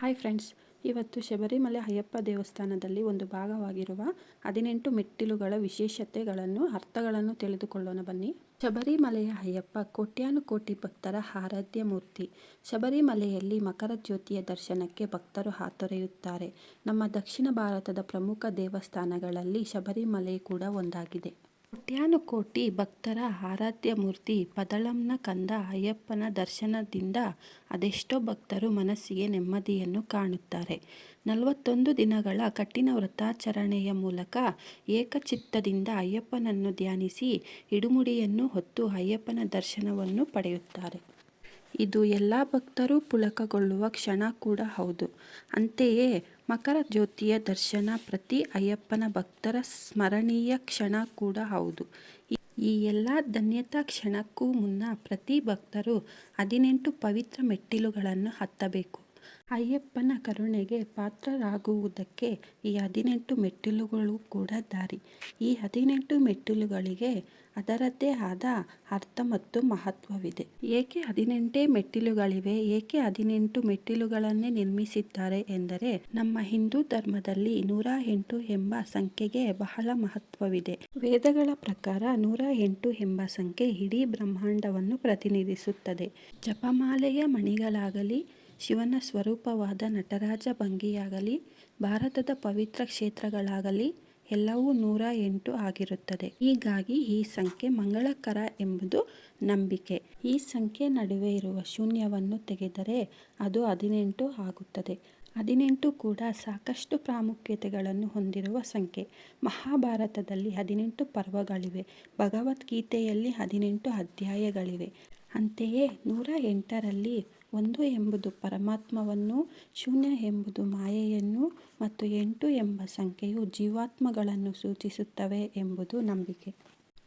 Hi friends ಇವತ್ತು ಶಬರಿಮಲೆ ಅಯ್ಯಪ್ಪ ದೇವಸ್ಥಾನದಲ್ಲಿ ಒಂದು ಭಾಗವಾಗಿರುವ ಹದಿನೆಂಟು ಮೆಟ್ಟಿಲುಗಳ ವಿಶೇಷತೆಗಳನ್ನು, ಅರ್ಥಗಳನ್ನು ತಿಳಿದುಕೊಳ್ಳೋಣ ಬನ್ನಿ. ಶಬರಿಮಲೆಯ ಅಯ್ಯಪ್ಪ ಕೋಟ್ಯಾನುಕೋಟಿ ಭಕ್ತರ ಆರಾಧ್ಯ ಮೂರ್ತಿ. ಶಬರಿಮಲೆಯಲ್ಲಿ ಮಕರ ಜ್ಯೋತಿಯ ದರ್ಶನಕ್ಕೆ ಭಕ್ತರು ಹಾತೊರೆಯುತ್ತಾರೆ. ನಮ್ಮ ದಕ್ಷಿಣ ಭಾರತದ ಪ್ರಮುಖ ದೇವಸ್ಥಾನಗಳಲ್ಲಿ ಶಬರಿಮಲೆ ಕೂಡ ಒಂದಾಗಿದೆ. ಕೋಟ್ಯಾನುಕೋಟಿ ಭಕ್ತರ ಆರಾಧ್ಯ ಮೂರ್ತಿ ಪದಳಂನ ಕಂದ ಅಯ್ಯಪ್ಪನ ದರ್ಶನದಿಂದ ಅದೆಷ್ಟೋ ಭಕ್ತರು ಮನಸ್ಸಿಗೆ ನೆಮ್ಮದಿಯನ್ನು ಕಾಣುತ್ತಾರೆ. ನಲವತ್ತೊಂದು ದಿನಗಳ ಕಠಿಣ ವ್ರತಾಚರಣೆಯ ಮೂಲಕ ಏಕಚಿತ್ತದಿಂದ ಅಯ್ಯಪ್ಪನನ್ನು ಧ್ಯಾನಿಸಿ, ಇಡುಮುಡಿಯನ್ನು ಹೊತ್ತು ಅಯ್ಯಪ್ಪನ ದರ್ಶನವನ್ನು ಪಡೆಯುತ್ತಾರೆ. ಇದು ಎಲ್ಲ ಭಕ್ತರು ಪುಳಕಗೊಳ್ಳುವ ಕ್ಷಣ ಕೂಡ ಹೌದು. ಅಂತೆಯೇ ಮಕರ ಜ್ಯೋತಿಯ ದರ್ಶನ ಪ್ರತಿ ಅಯ್ಯಪ್ಪನ ಭಕ್ತರ ಸ್ಮರಣೀಯ ಕ್ಷಣ ಕೂಡ ಹೌದು. ಈ ಎಲ್ಲ ಧನ್ಯತಾ ಕ್ಷಣಕ್ಕೂ ಮುನ್ನ ಪ್ರತಿ ಭಕ್ತರು ಹದಿನೆಂಟು ಪವಿತ್ರ ಮೆಟ್ಟಿಲುಗಳನ್ನು ಹತ್ತಬೇಕು. ಅಯ್ಯಪ್ಪನ ಕರುಣೆಗೆ ಪಾತ್ರರಾಗುವುದಕ್ಕೆ ಈ ಹದಿನೆಂಟು ಮೆಟ್ಟಿಲುಗಳು ಕೂಡ ದಾರಿ. ಈ ಹದಿನೆಂಟು ಮೆಟ್ಟಿಲುಗಳಿಗೆ ಅದರದ್ದೇ ಆದ ಅರ್ಥ ಮತ್ತು ಮಹತ್ವವಿದೆ. ಏಕೆ ಹದಿನೆಂಟೇ ಮೆಟ್ಟಿಲುಗಳಿವೆ? ಏಕೆ ಹದಿನೆಂಟು ಮೆಟ್ಟಿಲುಗಳನ್ನೇ ನಿರ್ಮಿಸಿದ್ದಾರೆ ಎಂದರೆ ನಮ್ಮ ಹಿಂದೂ ಧರ್ಮದಲ್ಲಿ ನೂರ ಎಂಟು ಎಂಬ ಸಂಖ್ಯೆಗೆ ಬಹಳ ಮಹತ್ವವಿದೆ. ವೇದಗಳ ಪ್ರಕಾರ ನೂರ ಎಂಟು ಎಂಬ ಸಂಖ್ಯೆ ಇಡೀ ಬ್ರಹ್ಮಾಂಡವನ್ನು ಪ್ರತಿನಿಧಿಸುತ್ತದೆ. ಜಪಮಾಲೆಯ ಮಣಿಗಳಾಗಲಿ ಶಿವನ ಸ್ವರೂಪವಾದ ನಟರಾಜ ಭಂಗಿಯಾಗಲಿ, ಭಾರತದ ಪವಿತ್ರ ಕ್ಷೇತ್ರಗಳಾಗಲಿ ಎಲ್ಲವೂ ನೂರ ಎಂಟು ಆಗಿರುತ್ತದೆ. ಹೀಗಾಗಿ ಈ ಸಂಖ್ಯೆ ಮಂಗಳಕರ ಎಂಬುದು ನಂಬಿಕೆ. ಈ ಸಂಖ್ಯೆ ನಡುವೆ ಇರುವ ಶೂನ್ಯವನ್ನು ತೆಗೆದರೆ ಅದು ಹದಿನೆಂಟು ಆಗುತ್ತದೆ. ಹದಿನೆಂಟು ಕೂಡ ಸಾಕಷ್ಟು ಪ್ರಾಮುಖ್ಯತೆಗಳನ್ನು ಹೊಂದಿರುವ ಸಂಖ್ಯೆ. ಮಹಾಭಾರತದಲ್ಲಿ ಹದಿನೆಂಟು ಪರ್ವಗಳಿವೆ. ಭಗವದ್ಗೀತೆಯಲ್ಲಿ ಹದಿನೆಂಟು ಅಧ್ಯಾಯಗಳಿವೆ. ಅಂತೆಯೇ ನೂರ ಎಂಟರಲ್ಲಿ ಒಂದು ಎಂಬುದು ಪರಮಾತ್ಮವನ್ನು, ಶೂನ್ಯ ಎಂಬುದು ಮಾಯೆಯನ್ನು ಮತ್ತು ಎಂಟು ಎಂಬ ಸಂಖ್ಯೆಯು ಜೀವಾತ್ಮಗಳನ್ನು ಸೂಚಿಸುತ್ತವೆ ಎಂಬುದು ನಂಬಿಕೆ.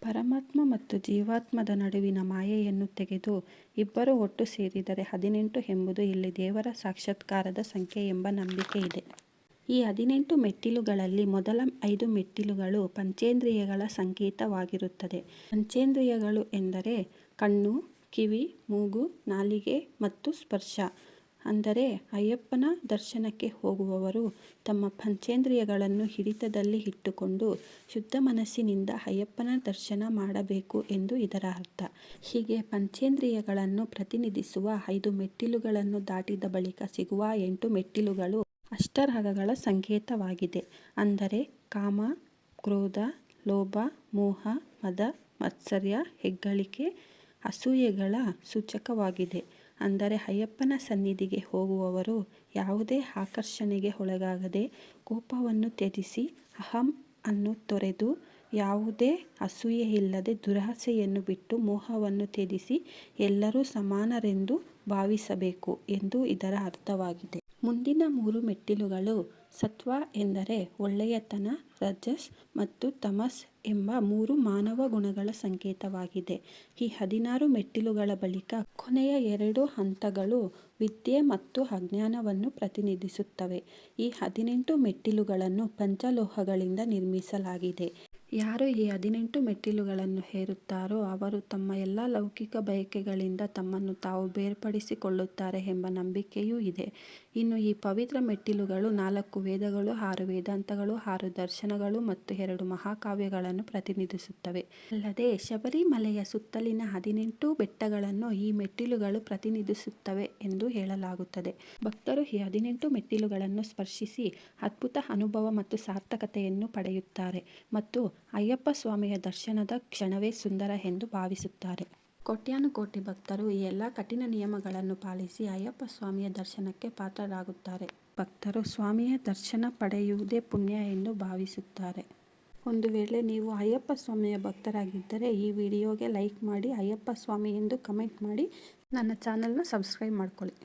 ಪರಮಾತ್ಮ ಮತ್ತು ಜೀವಾತ್ಮದ ನಡುವಿನ ಮಾಯೆಯನ್ನು ತೆಗೆದು ಇಬ್ಬರು ಒಟ್ಟು ಸೇರಿದರೆ ಹದಿನೆಂಟು ಎಂಬುದು ಇಲ್ಲಿ ದೇವರ ಸಾಕ್ಷಾತ್ಕಾರದ ಸಂಖ್ಯೆ ಎಂಬ ನಂಬಿಕೆ ಇದೆ. ಈ ಹದಿನೆಂಟು ಮೆಟ್ಟಿಲುಗಳಲ್ಲಿ ಮೊದಲ ಐದು ಮೆಟ್ಟಿಲುಗಳು ಪಂಚೇಂದ್ರಿಯಗಳ ಸಂಕೇತವಾಗಿರುತ್ತದೆ. ಪಂಚೇಂದ್ರಿಯಗಳು ಎಂದರೆ ಕಣ್ಣು ಕಿವಿ, ಮೂಗು, ನಾಲಿಗೆ ಮತ್ತು ಸ್ಪರ್ಶ. ಅಂದರೆ ಅಯ್ಯಪ್ಪನ ದರ್ಶನಕ್ಕೆ ಹೋಗುವವರು ತಮ್ಮ ಪಂಚೇಂದ್ರಿಯಗಳನ್ನು ಹಿಡಿತದಲ್ಲಿ ಇಟ್ಟುಕೊಂಡು ಶುದ್ಧ ಮನಸ್ಸಿನಿಂದ ಅಯ್ಯಪ್ಪನ ದರ್ಶನ ಮಾಡಬೇಕು ಎಂದು ಇದರ ಅರ್ಥ. ಹೀಗೆ ಪಂಚೇಂದ್ರಿಯಗಳನ್ನು ಪ್ರತಿನಿಧಿಸುವ ಐದು ಮೆಟ್ಟಿಲುಗಳನ್ನು ದಾಟಿದ ಬಳಿಕ ಸಿಗುವ ಎಂಟು ಮೆಟ್ಟಿಲುಗಳು ಅಷ್ಟರಾಗಗಳ ಸಂಕೇತವಾಗಿದೆ. ಅಂದರೆ ಕಾಮ, ಕ್ರೋಧ, ಲೋಭ, ಮೋಹ, ಮದ, ಮತ್ಸರ್ಯ, ಹೆಗ್ಗಳಿಕೆ ಅಸೂಯೆಗಳ ಸೂಚಕವಾಗಿದೆ. ಅಂದರೆ ಅಯ್ಯಪ್ಪನ ಸನ್ನಿಧಿಗೆ ಹೋಗುವವರು ಯಾವುದೇ ಆಕರ್ಷಣೆಗೆ ಒಳಗಾಗದೆ ಕೋಪವನ್ನು ತ್ಯಜಿಸಿ ಅಹಂ ಅನ್ನು ತೊರೆದು ಯಾವುದೇ ಅಸೂಯೆ ಇಲ್ಲದೆ ದುರಾಸೆಯನ್ನು ಬಿಟ್ಟು ಮೋಹವನ್ನು ತ್ಯಜಿಸಿ ಎಲ್ಲರೂ ಸಮಾನರೆಂದು ಭಾವಿಸಬೇಕು ಎಂದು ಇದರ ಅರ್ಥವಾಗಿದೆ. ಮುಂದಿನ ಮೂರು ಮೆಟ್ಟಿಲುಗಳು ಸತ್ವ ಎಂದರೆ ಒಳ್ಳೆಯತನ, ರಜಸ್ ಮತ್ತು ತಮಸ್ ಎಂಬ ಮೂರು ಮಾನವ ಗುಣಗಳ ಸಂಕೇತವಾಗಿದೆ. ಈ ಹದಿನಾರು ಮೆಟ್ಟಿಲುಗಳ ಬಳಿಕ ಕೊನೆಯ ಎರಡು ಹಂತಗಳು ವಿದ್ಯೆ ಮತ್ತು ಅಜ್ಞಾನವನ್ನು ಪ್ರತಿನಿಧಿಸುತ್ತವೆ. ಈ ಹದಿನೆಂಟು ಮೆಟ್ಟಿಲುಗಳನ್ನು ಪಂಚಲೋಹಗಳಿಂದ ನಿರ್ಮಿಸಲಾಗಿದೆ. ಯಾರು ಈ ಹದಿನೆಂಟು ಮೆಟ್ಟಿಲುಗಳನ್ನು ಹೇರುತ್ತಾರೋ ಅವರು ತಮ್ಮ ಎಲ್ಲ ಲೌಕಿಕ ಬಯಕೆಗಳಿಂದ ತಮ್ಮನ್ನು ತಾವು ಬೇರ್ಪಡಿಸಿಕೊಳ್ಳುತ್ತಾರೆ ಎಂಬ ನಂಬಿಕೆಯೂ ಇದೆ. ಇನ್ನು ಈ ಪವಿತ್ರ ಮೆಟ್ಟಿಲುಗಳು ನಾಲ್ಕು ವೇದಗಳು, ಆರು ವೇದಾಂತಗಳು, ಆರು ದರ್ಶನಗಳು ಮತ್ತು ಎರಡು ಮಹಾಕಾವ್ಯಗಳನ್ನು ಪ್ರತಿನಿಧಿಸುತ್ತವೆ. ಅಲ್ಲದೆ ಶಬರಿಮಲೆಯ ಸುತ್ತಲಿನ ಹದಿನೆಂಟು ಬೆಟ್ಟಗಳನ್ನು ಈ ಮೆಟ್ಟಿಲುಗಳು ಪ್ರತಿನಿಧಿಸುತ್ತವೆ ಎಂದು ಹೇಳಲಾಗುತ್ತದೆ. ಭಕ್ತರು ಈ ಹದಿನೆಂಟು ಮೆಟ್ಟಿಲುಗಳನ್ನು ಸ್ಪರ್ಶಿಸಿ ಅದ್ಭುತ ಅನುಭವ ಮತ್ತು ಸಾರ್ಥಕತೆಯನ್ನು ಪಡೆಯುತ್ತಾರೆ ಮತ್ತು ಅಯ್ಯಪ್ಪ ಸ್ವಾಮಿಯ ದರ್ಶನದ ಕ್ಷಣವೇ ಸುಂದರ ಎಂದು ಭಾವಿಸುತ್ತಾರೆ. ಕೋಟ್ಯಾನುಕೋಟಿ ಭಕ್ತರು ಈ ಎಲ್ಲ ಕಠಿಣ ನಿಯಮಗಳನ್ನು ಪಾಲಿಸಿ ಅಯ್ಯಪ್ಪ ಸ್ವಾಮಿಯ ದರ್ಶನಕ್ಕೆ ಪಾತ್ರರಾಗುತ್ತಾರೆ. ಭಕ್ತರು ಸ್ವಾಮಿಯ ದರ್ಶನ ಪಡೆಯುವುದೇ ಪುಣ್ಯ ಎಂದು ಭಾವಿಸುತ್ತಾರೆ. ಒಂದು ವೇಳೆ ನೀವು ಅಯ್ಯಪ್ಪ ಸ್ವಾಮಿಯ ಭಕ್ತರಾಗಿದ್ದರೆ ಈ ವಿಡಿಯೋಗೆ ಲೈಕ್ ಮಾಡಿ ಅಯ್ಯಪ್ಪ ಸ್ವಾಮಿ ಎಂದು ಕಮೆಂಟ್ ಮಾಡಿ ನನ್ನ ಚಾನಲ್ನ ಸಬ್ಸ್ಕ್ರೈಬ್ ಮಾಡ್ಕೊಳ್ಳಿ.